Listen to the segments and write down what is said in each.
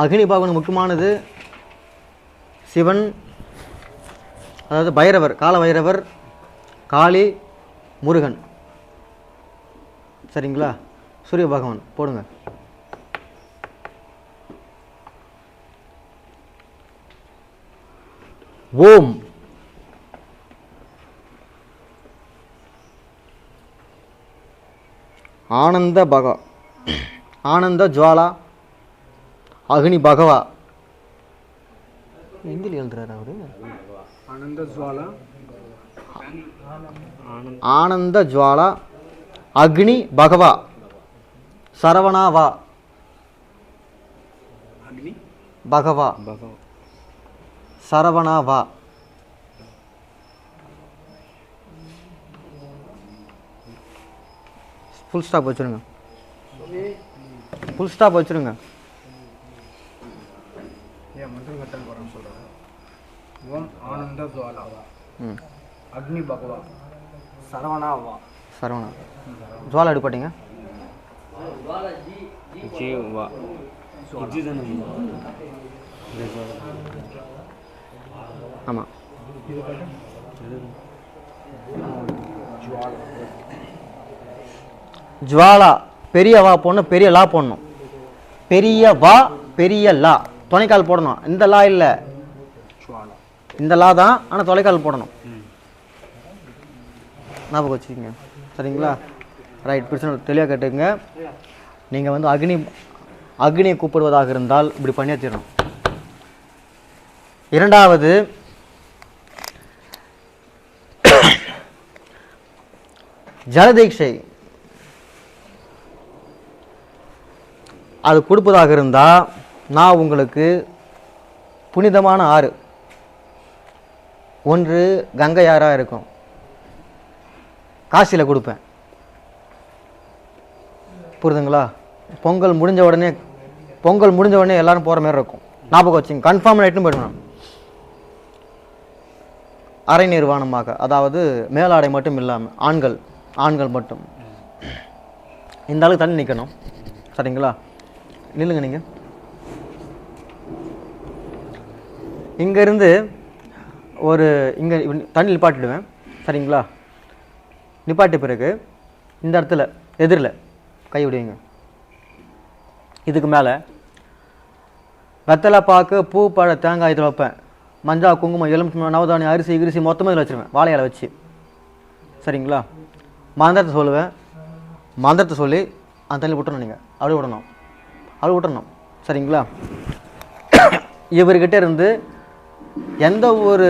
அக்னி பகவான் முக்கியமானது. சிவன் அதாவது பைரவர் கால பைரவர் காளி முருகன். சரிங்களா? சூரிய பகவான் போடுங்க. ஓம். ஆனந்த பகா ஆனந்த ஜுவாலா அக்னி பகவா. எங்கில் எழுதுறாரு அவரு? ஆனந்த ஜுவாலா ஆனந்த ஜுவாலா அக்னி பகவா சரவணா வா அக்னி? பகவா. பகவா. சரவணா வா ஃபுல் ஸ்டாப் வச்சுருங்க. ஃபுல் ஸ்டாப் வச்சுருங்க. போகிறேன்னு சொல்கிறேன் ஓம் ஆனந்த ஜுவாலா ம். அக்னி பகவா. சரவணா வா சரவணா. ஜுவாலா எடுப்பாட்டிங்க? ஜீவா ஆமாம் ஜுவாலா. பெரிய வா போடணும் பெரிய லா போடணும் பெரிய வா பெரிய லா. துணைக்கால் போடணும். இந்த லா இல்லை. இந்த லா தான் ஆனால் தொலைக்கால் போடணும். ஞாபகம் வச்சுக்கோங்க. சரிங்களா? ரைட் பிரச்சனை தெளிவாக கேட்டுங்க நீங்கள் வந்து அக்னி அக்னியை கூப்பிடுவதாக இருந்தால் இப்படி பண்ணியே தீரணும். இரண்டாவது ஜலதீட்சை. அது கொடுப்பதாக இருந்தால் நான் உங்களுக்கு புனிதமான ஆறு. ஒன்று கங்கை ஆறாக இருக்கும். காசியில் கொடுப்பேன். புரிதுங்களா? பொங்கல் முடிஞ்ச உடனே பொங்கல் முடிஞ்ச உடனே எல்லாரும் போகிற மாதிரி இருக்கும். ஞாபகம் வச்சுங்க கன்ஃபார்ம் ஆகிட்டும் போயிடுவேன் அரை நிர்வாணமாக அதாவது மேலாடை மட்டும் இல்லாமல் ஆண்கள் ஆண்கள் மட்டும். இந்த அளவுக்கு தண்ணி நிற்கணும் சரிங்களா? நில்லுங்க நீங்கள் இங்கேருந்து ஒரு இங்கே தண்ணி நிப்பாட்டிடுவேன். சரிங்களா? நிப்பாட்டிய பிறகு இந்த இடத்துல எதிரில் கை விடுவீங்க. இதுக்கு மேலே வெத்தலை பாக்கு பூ பழ தேங்காய் இதில் வைப்பேன். மஞ்சள் குங்குமம் எலுமிச்சம் நவதானி அரிசி கிரிசி மொத்தமாக இதில் வச்சுருவேன். வாழை வச்சு. சரிங்களா? மந்திரத்தை சொல்லுவேன். மந்திரத்தை சொல்லி அந்த தண்ணி விட்டணும் நீங்கள் அப்படி விடணும். அப்படி விட்டணும் சரிங்களா? இவர்கிட்ட இருந்து எந்த ஒரு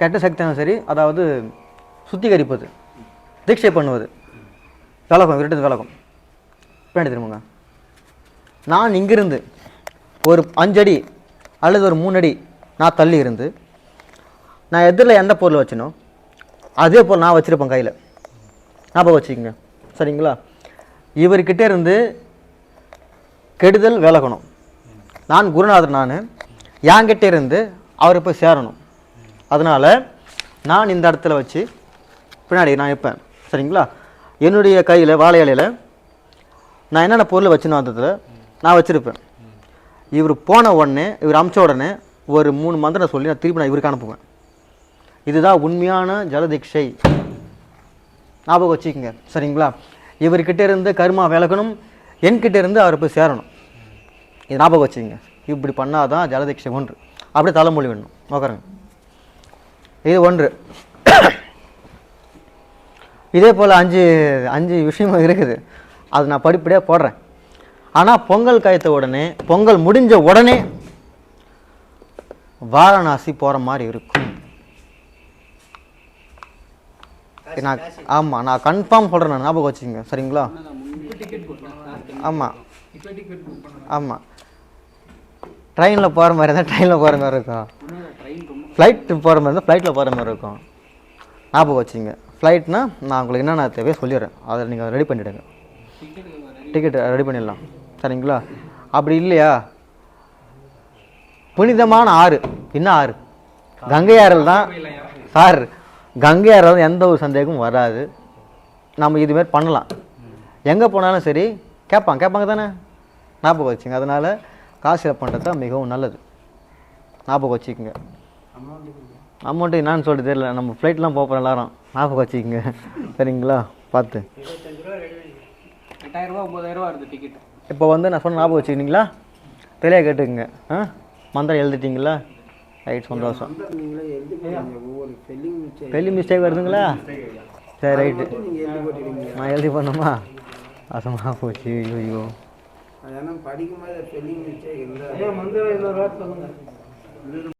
கெட்ட சக்தியும் சரி அதாவது சுத்திகரிப்பது தீட்சை பண்ணுவது விலகும் விரட்டு விலகும் பின்னாடி திரும்புங்க. நான் இங்கிருந்து ஒரு அஞ்சடி அல்லது ஒரு மூணடி நான் தள்ளி இருந்து நான் எதிரில் எந்த பொருள் வச்சினோ அதே போல் நான் வச்சுருப்பேன் கையில். ஞாபகம் வச்சுக்கோங்க. சரிங்களா? இவர்கிட்ட இருந்து கெடுதல் விலகணும். நான் குருநாதர் நான். என்கிட்ட இருந்து அவரை போய் சேரணும். அதனால் நான் இந்த இடத்துல வச்சு பின்னாடி நான் இருப்பேன். சரிங்களா? என்னுடைய கையில் வாழை இலையில் நான் என்னென்ன பொருள் வச்சுனோ அந்த நான் வச்சுருப்பேன். இவர் போன உடனே இவர் அமிச்ச உடனே ஒரு மூணு மந்திரம் சொல்லி நான் திருப்பி நான் இவருக்கு அனுப்புவேன். இதுதான் உண்மையான ஜலதீட்சை. ஞாபகம் வச்சுக்கோங்க. சரிங்களா? இவர்கிட்ட இருந்து கர்மா விளக்கணும் என்கிட்ட இருந்து அவர் போய் சேரணும். இது ஞாபகம் வச்சுக்கோங்க. இப்படி பண்ணாதான் ஜலதீட்சை ஒன்று. அப்படியே தலைமொழி வேணும். உக்காருங்க. இது ஒன்று. இதே போல் அஞ்சு அஞ்சு விஷயமும் இருக்குது. அது நான் படிப்படியாக போடுறேன். ஆனால் பொங்கல் காய்த்த உடனே பொங்கல் முடிஞ்ச உடனே வாரணாசி போகிற மாதிரி இருக்கும். நான் ஆமாம் நான் கன்ஃபார்ம் சொல்கிறேன் நான் ஞாபகம் வச்சுக்கோங்க. சரிங்களா? ஆமாம் ஆமாம் ட்ரெயினில் போகிற மாதிரி இருந்தால் ட்ரெயினில் போகிற மாதிரி இருக்கும். ஃப்ளைட்டு போகிற மாதிரி இருந்தால் ஃப்ளைட்டில் போகிற மாதிரி இருக்கும். ஞாபகம் வச்சுங்க ஃப்ளைட்னா நான் உங்களுக்கு என்னென்ன தேவையோ சொல்லிடுறேன். அதை நீங்கள் ரெடி பண்ணிவிடுங்க டிக்கெட் ரெடி பண்ணிடலாம். சரிங்களா? அப்படி இல்லையா? புனிதமான ஆறு. என்ன ஆறு? கங்கை ஆறில் தான் சார் கங்கை ஆறில் தான் எந்த ஒரு சந்தேகமும் வராது. நம்ம இதுமாரி பண்ணலாம். எங்கே போனாலும் சரி கேட்பாங்க கேட்பாங்க தானே? ஞாபகம் வச்சுங்க அதனால் காசு சேவ் பண்ணுறது தான் மிகவும் நல்லது. ஞாபகம் வச்சுக்கோங்க. அமௌண்ட்டு என்னன்னு சொல்லிட்டு தெரியல. நம்ம ஃப்ளைட்லாம் போகிறோம் எல்லாரும். ஞாபகம் வச்சுக்கோங்க. சரிங்களா? பார்த்து. வருது டிக்கெட் இப்போ வந்து நான் சொன்ன ஞாபகம் வச்சுக்கிட்டீங்களா? தெளிவாக கேட்டுக்குங்க. ஆ? மந்திரம் எழுதிட்டீங்களா? ரைட் சந்தோஷம். பெரிய மிஸ்டேக் வருதுங்களா? சரி ரைட்டு நான் எழுதி பண்ணோமா அசமாக போச்சு ஐயோ. அது ஏன்னா படிக்கும்போது ஸ்பெல்லிங் மிஸ்டேக் இல்லை மந்திரம் இன்னொரு வார்த்தை